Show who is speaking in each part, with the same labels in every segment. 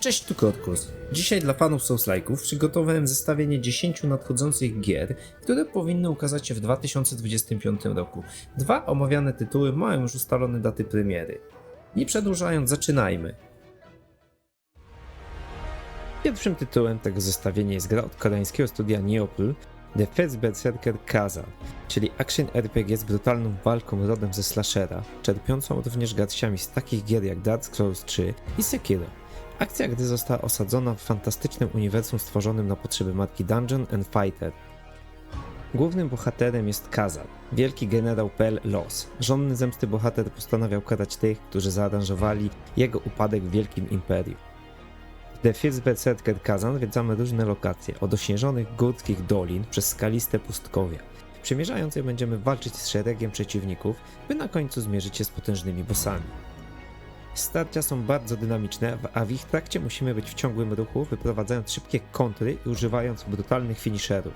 Speaker 1: Cześć, tu Korkus. Dzisiaj dla fanów Souls-like'ów przygotowałem zestawienie 10 nadchodzących gier, które powinny ukazać się w 2025 roku. Dwa omawiane tytuły mają już ustalone daty premiery. Nie przedłużając, zaczynajmy. Pierwszym tytułem tego zestawienia jest gra od koreańskiego studia Neopol, The First Berserker Kaza, czyli action RPG z brutalną walką rodem ze slashera, czerpiącą również garściami z takich gier jak Dark Souls 3 i Sekiro. Akcja gdy została osadzona w fantastycznym uniwersum stworzonym na potrzeby marki Dungeon and Fighter. Głównym bohaterem jest Kazal, wielki generał Pel Los. Żonny zemsty bohater postanawiał karać tych, którzy zaaranżowali jego upadek w wielkim imperium. W The First Berserker Kazan zwiedzamy różne lokacje, od ośnieżonych górskich dolin przez skaliste pustkowia. Przemierzając je będziemy walczyć z szeregiem przeciwników, by na końcu zmierzyć się z potężnymi bossami. Starcia są bardzo dynamiczne, a w ich trakcie musimy być w ciągłym ruchu, wyprowadzając szybkie kontry i używając brutalnych finisherów.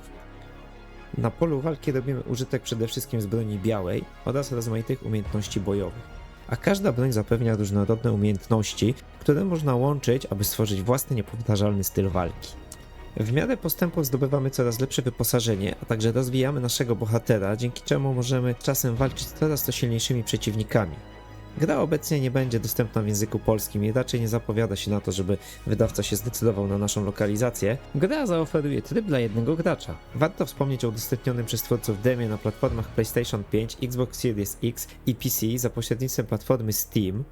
Speaker 1: Na polu walki robimy użytek przede wszystkim z broni białej oraz rozmaitych umiejętności bojowych. A każda broń zapewnia różnorodne umiejętności, które można łączyć, aby stworzyć własny niepowtarzalny styl walki. W miarę postępów zdobywamy coraz lepsze wyposażenie, a także rozwijamy naszego bohatera, dzięki czemu możemy czasem walczyć z coraz to silniejszymi przeciwnikami. Gra obecnie nie będzie dostępna w języku polskim i raczej nie zapowiada się na to, żeby wydawca się zdecydował na naszą lokalizację. Gra zaoferuje tryb dla jednego gracza. Warto wspomnieć o udostępnionym przez twórców demie na platformach PlayStation 5, Xbox Series X i PC za pośrednictwem platformy Steam.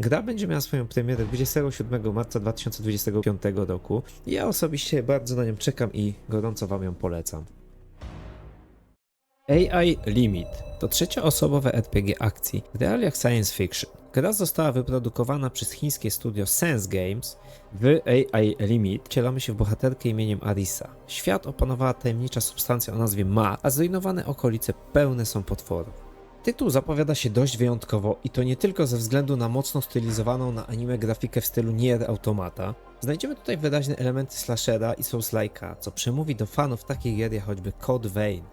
Speaker 1: Gra będzie miała swoją premierę 27 marca 2025 roku. Ja osobiście bardzo na nią czekam i gorąco Wam ją polecam. AI Limit to trzecioosobowe RPG akcji w realiach science fiction. Gra została wyprodukowana przez chińskie studio Sense Games. W AI Limit wcielamy się w bohaterkę imieniem Arisa. Świat opanowała tajemnicza substancja o nazwie Ma, a zrujnowane okolice pełne są potworów. Tytuł zapowiada się dość wyjątkowo i to nie tylko ze względu na mocno stylizowaną na anime grafikę w stylu Nier Automata. Znajdziemy tutaj wyraźne elementy slashera i Souls-like'a, co przemówi do fanów takich gier jak choćby Code Vein.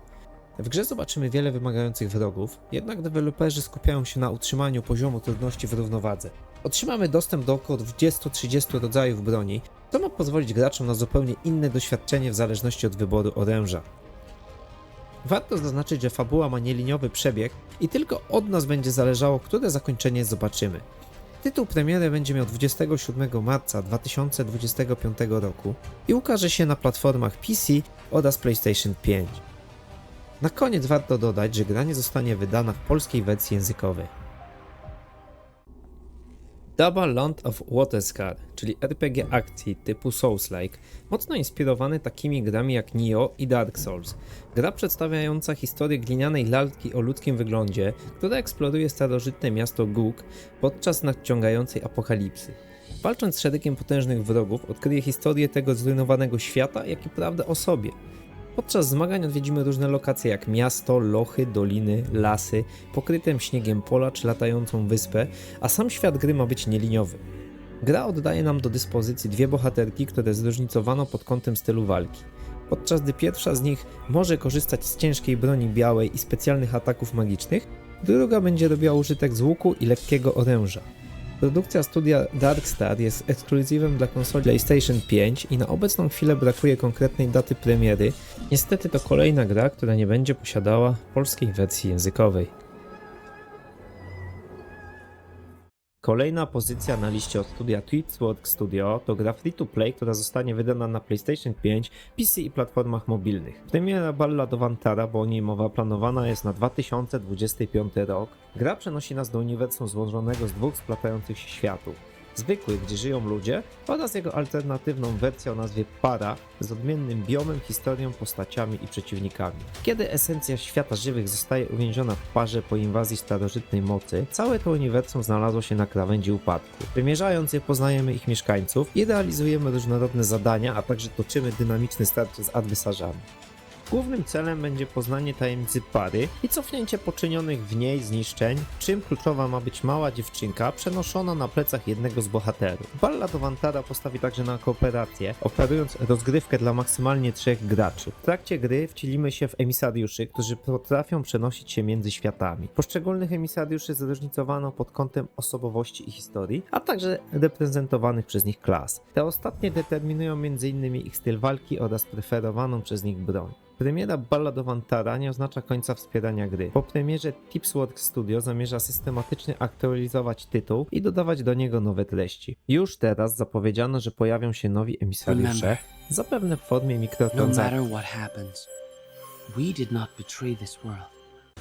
Speaker 1: W grze zobaczymy wiele wymagających wrogów, jednak deweloperzy skupiają się na utrzymaniu poziomu trudności w równowadze. Otrzymamy dostęp do około 20-30 rodzajów broni, co ma pozwolić graczom na zupełnie inne doświadczenie w zależności od wyboru oręża. Warto zaznaczyć, że fabuła ma nieliniowy przebieg i tylko od nas będzie zależało, które zakończenie zobaczymy. Tytuł premiery będzie miał 27 marca 2025 roku i ukaże się na platformach PC oraz PlayStation 5. Na koniec warto dodać, że gra nie zostanie wydana w polskiej wersji językowej. Double Land of Waterscar, czyli RPG akcji typu Souls-like, mocno inspirowany takimi grami jak Nioh i Dark Souls. Gra przedstawiająca historię glinianej lalki o ludzkim wyglądzie, która eksploruje starożytne miasto Gug podczas nadciągającej apokalipsy. Walcząc z szeregiem potężnych wrogów, odkryje historię tego zrujnowanego świata, jak i prawdę o sobie. Podczas zmagań odwiedzimy różne lokacje jak miasto, lochy, doliny, lasy, pokryte śniegiem pola czy latającą wyspę, a sam świat gry ma być nieliniowy. Gra oddaje nam do dyspozycji dwie bohaterki, które zróżnicowano pod kątem stylu walki. Podczas gdy pierwsza z nich może korzystać z ciężkiej broni białej i specjalnych ataków magicznych, druga będzie robiła użytek z łuku i lekkiego oręża. Produkcja studia Darkstar jest ekskluzywem dla konsoli PlayStation 5 i na obecną chwilę brakuje konkretnej daty premiery. Niestety to kolejna gra, która nie będzie posiadała polskiej wersji językowej. Kolejna pozycja na liście od studia Tweetswork Studio to gra free to play, która zostanie wydana na PlayStation 5, PC i platformach mobilnych. Premiera Balla do Vantara, bo o niej mowa planowana jest na 2025 rok. Gra przenosi nas do uniwersum złożonego z dwóch splatających się światów. Zwykły, gdzie żyją ludzie, oraz jego alternatywną wersję o nazwie Para z odmiennym biomem, historią, postaciami i przeciwnikami. Kiedy esencja świata żywych zostaje uwięziona w parze po inwazji starożytnej mocy, całe to uniwersum znalazło się na krawędzi upadku. Wymierzając je poznajemy ich mieszkańców i realizujemy różnorodne zadania, a także toczymy dynamiczne starcie z adwersarzami. Głównym celem będzie poznanie tajemnicy pary i cofnięcie poczynionych w niej zniszczeń, czym kluczowa ma być mała dziewczynka przenoszona na plecach jednego z bohaterów. Balla do Wantara postawi także na kooperację, oferując rozgrywkę dla maksymalnie trzech graczy. W trakcie gry wcielimy się w emisariuszy, którzy potrafią przenosić się między światami. Poszczególnych emisariuszy zróżnicowano pod kątem osobowości i historii, a także reprezentowanych przez nich klas. Te ostatnie determinują m.in. ich styl walki oraz preferowaną przez nich broń. Premiera Ballad of Antara nie oznacza końca wspierania gry. Po premierze Tipsworks Studio zamierza systematycznie aktualizować tytuł i dodawać do niego nowe treści. Już teraz zapowiedziano, że pojawią się nowi emisariusze, zapewne w formie
Speaker 2: no
Speaker 1: mikrotransakcji.
Speaker 2: matter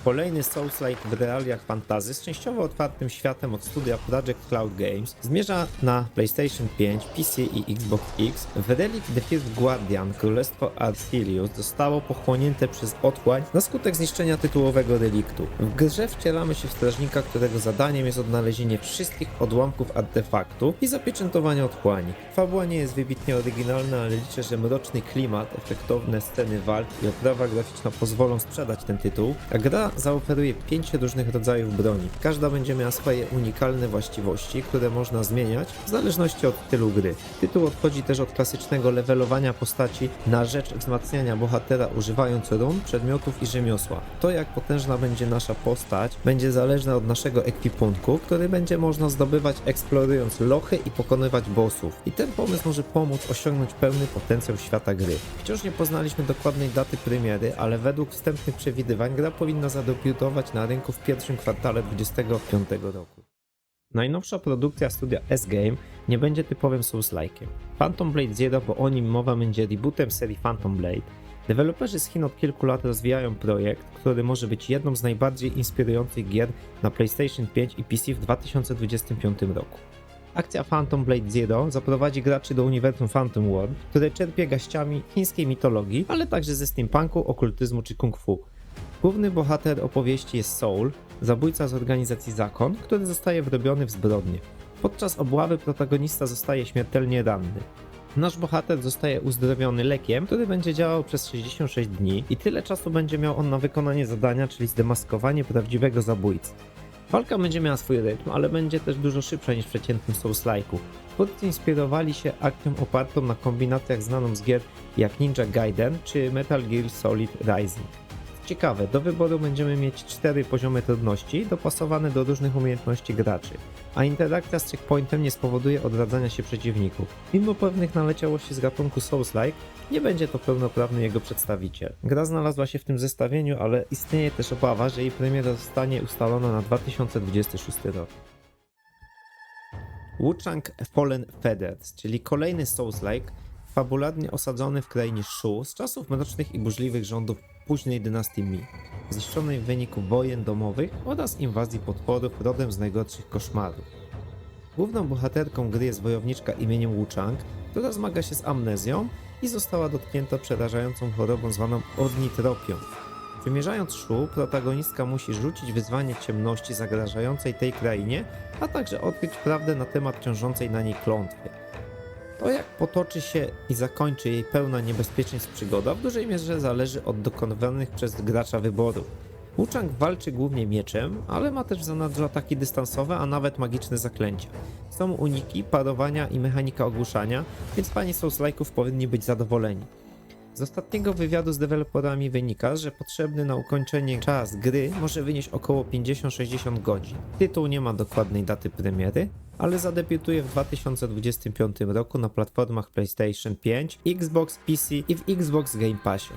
Speaker 1: Kolejny Souls-like w realiach fantazy z częściowo otwartym światem od studia Project Cloud Games zmierza na PlayStation 5, PC i Xbox X. W Relic The First Guardian Królestwo Arthelius zostało pochłonięte przez otchłań na skutek zniszczenia tytułowego reliktu. W grze wcielamy się w strażnika, którego zadaniem jest odnalezienie wszystkich odłamków artefaktu i zapieczętowanie otchłani. Fabuła nie jest wybitnie oryginalna, ale liczę, że mroczny klimat, efektowne sceny walk i oprawa graficzna pozwolą sprzedać ten tytuł, a gra zaoferuje pięć różnych rodzajów broni. Każda będzie miała swoje unikalne właściwości, które można zmieniać w zależności od stylu gry. Tytuł odchodzi też od klasycznego levelowania postaci na rzecz wzmacniania bohatera używając run, przedmiotów i rzemiosła. To jak potężna będzie nasza postać będzie zależne od naszego ekwipunku, który będzie można zdobywać eksplorując lochy i pokonywać bossów. I ten pomysł może pomóc osiągnąć pełny potencjał świata gry. Wciąż nie poznaliśmy dokładnej daty premiery, ale według wstępnych przewidywań gra powinna zadebiutować na rynku w pierwszym kwartale 2025 roku. Najnowsza produkcja studia S-Game nie będzie typowym Souls-like'iem. Phantom Blade Zero, bo o nim mowa będzie rebootem serii Phantom Blade. Deweloperzy z Chin od kilku lat rozwijają projekt, który może być jedną z najbardziej inspirujących gier na PlayStation 5 i PC w 2025 roku. Akcja Phantom Blade Zero zaprowadzi graczy do uniwersum Phantom World, które czerpie gaściami chińskiej mitologii, ale także ze steampunku, okultyzmu czy kung fu. Główny bohater opowieści jest Soul, zabójca z organizacji Zakon, który zostaje wrobiony w zbrodnię. Podczas obławy protagonista zostaje śmiertelnie ranny. Nasz bohater zostaje uzdrowiony lekiem, który będzie działał przez 66 dni i tyle czasu będzie miał on na wykonanie zadania, czyli zdemaskowanie prawdziwego zabójcy. Walka będzie miała swój rytm, ale będzie też dużo szybsza niż w przeciętnym Souls-like'u. Twórcy inspirowali się akcją opartą na kombinacjach znaną z gier jak Ninja Gaiden czy Metal Gear Solid Rising. Ciekawe, do wyboru będziemy mieć cztery poziomy trudności dopasowane do różnych umiejętności graczy, a interakcja z checkpointem nie spowoduje odradzania się przeciwników. Mimo pewnych naleciałości z gatunku Souls-like, nie będzie to pełnoprawny jego przedstawiciel. Gra znalazła się w tym zestawieniu, ale istnieje też obawa, że jej premiera zostanie ustalona na 2026 rok. Wuchang Fallen Feathers, czyli kolejny Souls-like, fabularnie osadzony w krainie Shu z czasów mrocznych i burzliwych rządów późnej dynastii Mi, zniszczonej w wyniku wojen domowych oraz inwazji potworów rodem z najgorszych koszmarów. Główną bohaterką gry jest wojowniczka imieniem Wuchang, która zmaga się z amnezją i została dotknięta przerażającą chorobą zwaną ornitropią. Wymierzając Shu, protagonistka musi rzucić wyzwanie ciemności zagrażającej tej krainie, a także odkryć prawdę na temat ciążącej na niej klątwy. To jak potoczy się i zakończy jej pełna niebezpieczeństw przygoda w dużej mierze zależy od dokonywanych przez gracza wyborów. Wuchang walczy głównie mieczem, ale ma też w zanadrzu ataki dystansowe, a nawet magiczne zaklęcia. Są uniki, parowania i mechanika ogłuszania, więc fani Souls-like'ów powinni być zadowoleni. Z ostatniego wywiadu z deweloperami wynika, że potrzebny na ukończenie czas gry może wynieść około 50-60 godzin. Tytuł nie ma dokładnej daty premiery, ale zadebiutuje w 2025 roku na platformach PlayStation 5, Xbox PC i w Xbox Game Passie.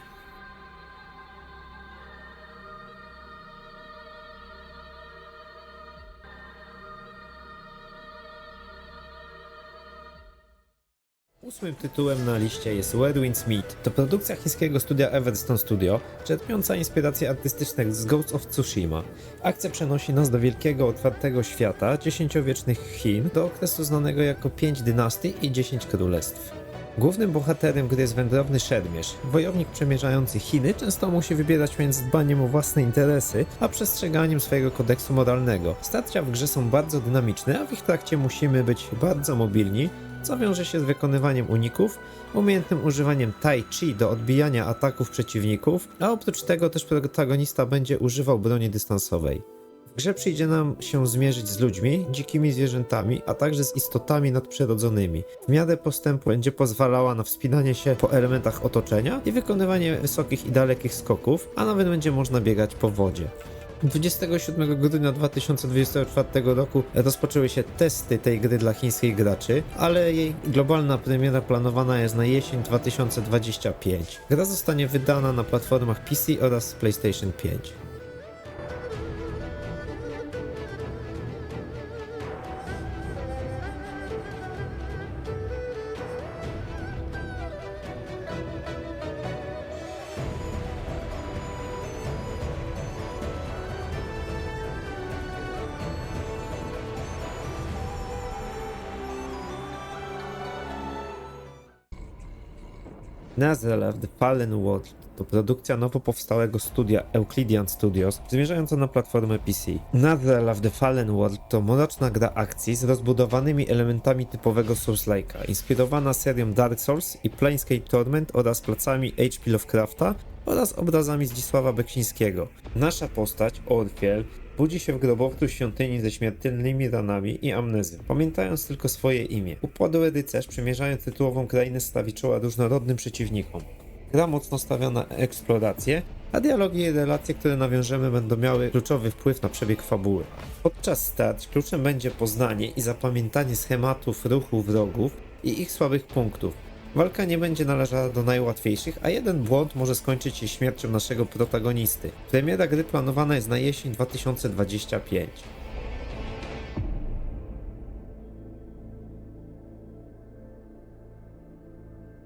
Speaker 1: Ósmym tytułem na liście jest Where Winds Meet. To produkcja chińskiego studia Everstone Studio, czerpiąca inspiracje artystyczne z Ghost of Tsushima. Akcja przenosi nas do wielkiego, otwartego świata dziesięciowiecznych Chin, do okresu znanego jako Pięć Dynastii i Dziesięć Królestw. Głównym bohaterem gry jest wędrowny szermierz. Wojownik przemierzający Chiny często musi wybierać między dbaniem o własne interesy, a przestrzeganiem swojego kodeksu moralnego. Starcia w grze są bardzo dynamiczne, a w ich trakcie musimy być bardzo mobilni, co wiąże się z wykonywaniem uników, umiejętnym używaniem tai chi do odbijania ataków przeciwników, a oprócz tego też protagonista będzie używał broni dystansowej. W grze przyjdzie nam się zmierzyć z ludźmi, dzikimi zwierzętami, a także z istotami nadprzyrodzonymi. W miarę postępu będzie pozwalała na wspinanie się po elementach otoczenia i wykonywanie wysokich i dalekich skoków, a nawet będzie można biegać po wodzie. 27 grudnia 2024 roku rozpoczęły się testy tej gry dla chińskich graczy, ale jej globalna premiera planowana jest na jesień 2025. Gra zostanie wydana na platformach PC oraz PlayStation 5. Nazrel The Fallen World to produkcja nowo powstałego studia Euclidean Studios, zmierzająca na platformę PC. Nazrel The Fallen World to mroczna gra akcji z rozbudowanymi elementami typowego Souls-like'a, inspirowana serią Dark Souls i Planescape Torment oraz placami H.P. Lovecrafta oraz obrazami Zdzisława Beksińskiego. Nasza postać, Orfiel, budzi się w grobowcu świątyni ze śmiertelnymi ranami i amnezją, pamiętając tylko swoje imię. Upadły rycerz, przemierzając tytułową krainę, stawi czoła różnorodnym przeciwnikom. Gra mocno stawia na eksplorację, a dialogi i relacje, które nawiążemy, będą miały kluczowy wpływ na przebieg fabuły. Podczas starć kluczem będzie poznanie i zapamiętanie schematów ruchu wrogów i ich słabych punktów. Walka nie będzie należała do najłatwiejszych, a jeden błąd może skończyć się śmiercią naszego protagonisty. Premiera gry planowana jest na jesień 2025.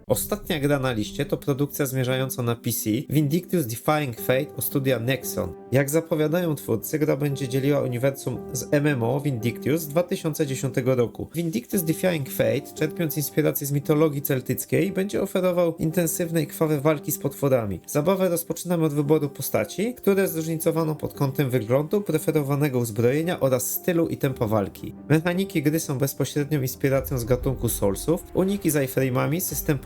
Speaker 1: Ostatnia gra na liście to produkcja zmierzająca na PC Vindictus Defying Fate od studia Nexon. Jak zapowiadają twórcy, gra będzie dzieliła uniwersum z MMO Vindictus z 2010 roku. Vindictus Defying Fate, czerpiąc inspirację z mitologii celtyckiej, będzie oferował intensywne i krwawe walki z potworami. Zabawę rozpoczynamy od wyboru postaci, które zróżnicowano pod kątem wyglądu, preferowanego uzbrojenia oraz stylu i tempa walki. Mechaniki gry są bezpośrednią inspiracją z gatunku Soulsów, uniki z iframe'ami, system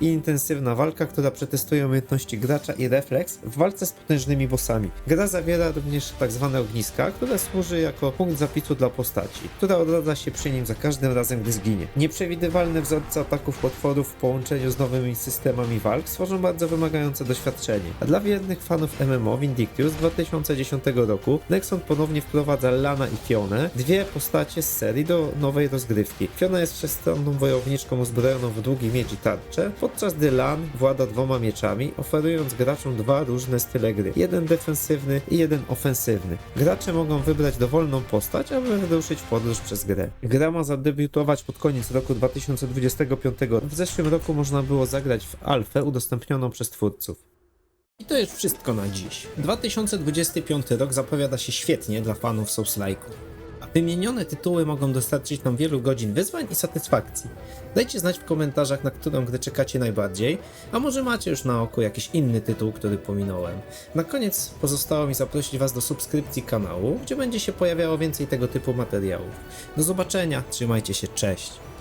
Speaker 1: i intensywna walka, która przetestuje umiejętności gracza i refleks w walce z potężnymi bossami. Gra zawiera również tak zwane ogniska, które służy jako punkt zapisu dla postaci, która odradza się przy nim za każdym razem, gdy zginie. Nieprzewidywalne wzorce ataków potworów w połączeniu z nowymi systemami walk stworzą bardzo wymagające doświadczenie. A dla wiernych fanów MMO Vindictus z 2010 roku Nexon ponownie wprowadza Lana i Fionę, dwie postacie z serii do nowej rozgrywki. Fiona jest wszechstronną wojowniczką uzbrojoną w długi miecz i tarczę, podczas gdy Lan włada dwoma mieczami, oferując graczom dwa różne style gry. Jeden defensywny i jeden ofensywny. Gracze mogą wybrać dowolną postać, aby wyruszyć w podróż przez grę. Gra ma zadebiutować pod koniec roku 2025. W zeszłym roku można było zagrać w alfę udostępnioną przez twórców. I to jest wszystko na dziś. 2025 rok zapowiada się świetnie dla fanów Souls-like'u. Wymienione tytuły mogą dostarczyć nam wielu godzin wyzwań i satysfakcji. Dajcie znać w komentarzach, na którą grę czekacie najbardziej, a może macie już na oku jakiś inny tytuł, który pominąłem. Na koniec pozostało mi zaprosić Was do subskrypcji kanału, gdzie będzie się pojawiało więcej tego typu materiałów. Do zobaczenia, trzymajcie się, cześć!